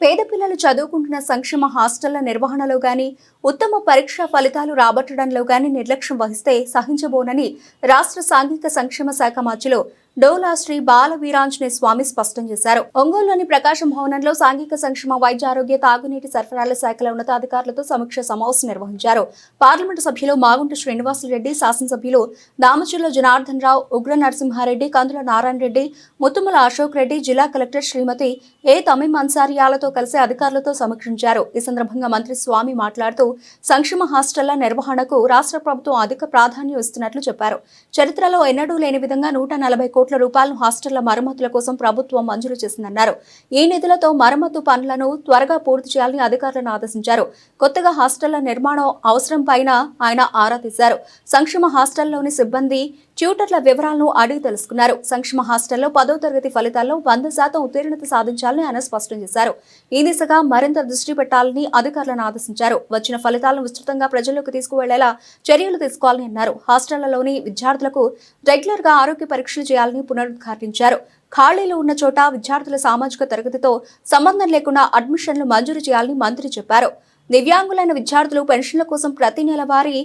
పేద పిల్లలు చదువుకుంటున్న సంక్షేమ హాస్టళ్ళ నిర్వహణలో గాని ఉత్తమ పరీక్షా ఫలితాలు రాబట్టడంలో గాని నిర్లక్ష్యం వహిస్తే సహించబోనని రాష్ట్ర సాంఘిక సంక్షేమ శాఖ మధ్యలో డోలా శ్రీ బాల వీరాంజనేయ స్వామి స్పష్టం చేశారు. ఒంగోలులోని ప్రకాశం భవనంలో సాంఘిక సంక్షేమ వైద్య ఆరోగ్య తాగునీటి సరఫరాల శాఖల ఉన్నతాధికారులతో సమీక్ష సమావేశం నిర్వహించారు. పార్లమెంటు సభ్యులు మాగుంట శ్రీనివాసరెడ్డి శాసనసభ్యులు దామచర్ల జనార్దన్ రావు ఉగ్ర నరసింహారెడ్డి కందుల నారాయణ రెడ్డి ముత్తుమల అశోక్ రెడ్డి జిల్లా కలెక్టర్ శ్రీమతి ఏ తమీం అన్సారియాలతో కలిసి అధికారులతో సమీక్షించారు. ఈ సందర్భంగా మంత్రి స్వామి మాట్లాడుతూ సంక్షేమ హాస్టళ్ళ నిర్వహణకు రాష్ట్ర ప్రభుత్వం అధిక ప్రాధాన్యం ఇస్తున్నట్లు చెప్పారు. చరిత్రలో ఎన్నడూ లేని విధంగా నూట నలభై కోట్ల రూపాయలను హాస్టళ్ళ మరమ్మతుల కోసం ప్రభుత్వం మంజూరు చేసిందన్నారు. ఈ నిధులతో మరమ్మతు పనులను త్వరగా పూర్తి చేయాలని అధికారులను ఆదేశించారు. కొత్తగా హాస్టళ్ళ నిర్మాణం అవసరం పైన ఆయన ఆరా తీశారు. సంక్షేమ హాస్టల్లోని సిబ్బంది ట్యూటర్ల వివరాలను అడిగి తెలుసుకున్నారు. సంక్షేమ హాస్టల్లో పదో తరగతి ఫలితాల్లో వంద శాతం ఉత్తీర్ణత సాధించాలని ఆయన స్పష్టం చేశారు. ఈ దిశగా మరింత దృష్టి పెట్టాలని అధికారులను ఆదేశించారు. వచ్చిన ఫలితాలను విస్తృతంగా ప్రజల్లోకి తీసుకువెళ్ళేలా చర్యలు తీసుకోవాలని అన్నారు. హాస్టళ్ళలోని విద్యార్థులకు రెగ్యులర్గా ఆరోగ్య పరీక్షలు చేయాలని పునరుద్ఘాటించారు. ఖాళీలు ఉన్న చోట విద్యార్థుల సామాజిక తరగతితో సంబంధం లేకుండా అడ్మిషన్లు మంజూరు చేయాలని మంత్రి చెప్పారు. దివ్యాంగులైన విద్యార్థులు పెన్షన్ల కోసం ప్రతి నెల వారి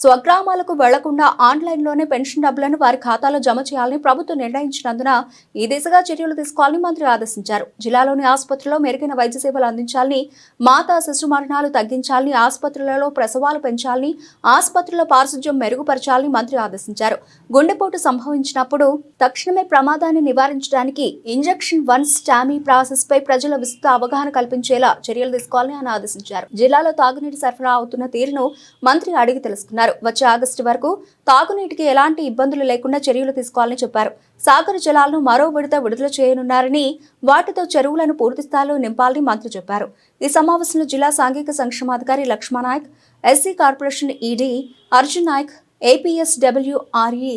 స్వగ్రామాలకు వెళ్ళకుండా ఆన్లైన్లోనే పెన్షన్ డబ్బులను వారి ఖాతాలో జమ చేయాలని ప్రభుత్వం నిర్ణయించినందున ఈ దిశగా చర్యలు తీసుకోవాలని మంత్రి ఆదేశించారు. జిల్లాలోని ఆసుపత్రిలో మెరుగైన వైద్య సేవలు అందించాలని మాతా శిశు మరణాలు తగ్గించాలని ఆసుపత్రులలో ప్రసవాలు పెంచాలని ఆసుపత్రుల పారిశుధ్యం మెరుగుపరచాలని మంత్రి ఆదేశించారు. గుండెపోటు సంభవించినప్పుడు తక్షణమే ప్రమాదాన్ని నివారించడానికి ఇంజెక్షన్ వన్ స్టామీ ప్రాసెస్ పై ప్రజల విస్తృత అవగాహన కల్పించేలా చర్యలు తీసుకోవాలని ఆయన ఆదేశించారు. జిల్లాలో తాగునీటి సరఫరా అవుతున్న తీరును మంత్రి అడిగి తెలుసుకున్నారు. వచ్చే ఆగస్టు వరకు తాగునీటికి ఎలాంటి ఇబ్బందులు లేకుండా చర్యలు తీసుకోవాలని చెప్పారు. సాగర జలాలను మరో విడత విడుదల చేయనున్నారని వాటితో చెరువులను పూర్తి స్థాయిలో నింపాలని మంత్రి చెప్పారు. ఈ సమావేశంలో జిల్లా సాంఘిక సంక్షేమాధికారి Lakshmana Nayak SC corporation ED Arjun Nayak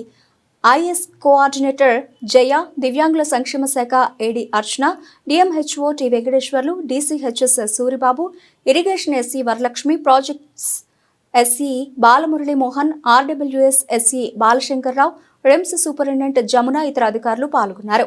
APSWREIS coordinator Jaya దివ్యాంగుల సంక్షేమ శాఖ AD Archana DMHO T Venkateswarlu DCHS Suribabu irrigation SC Varalakshmi projects SC Balamurali Mohan RWS SC Balashankar Rao RIMS superintendent Jamuna ఇతర అధికారులు పాల్గొన్నారు.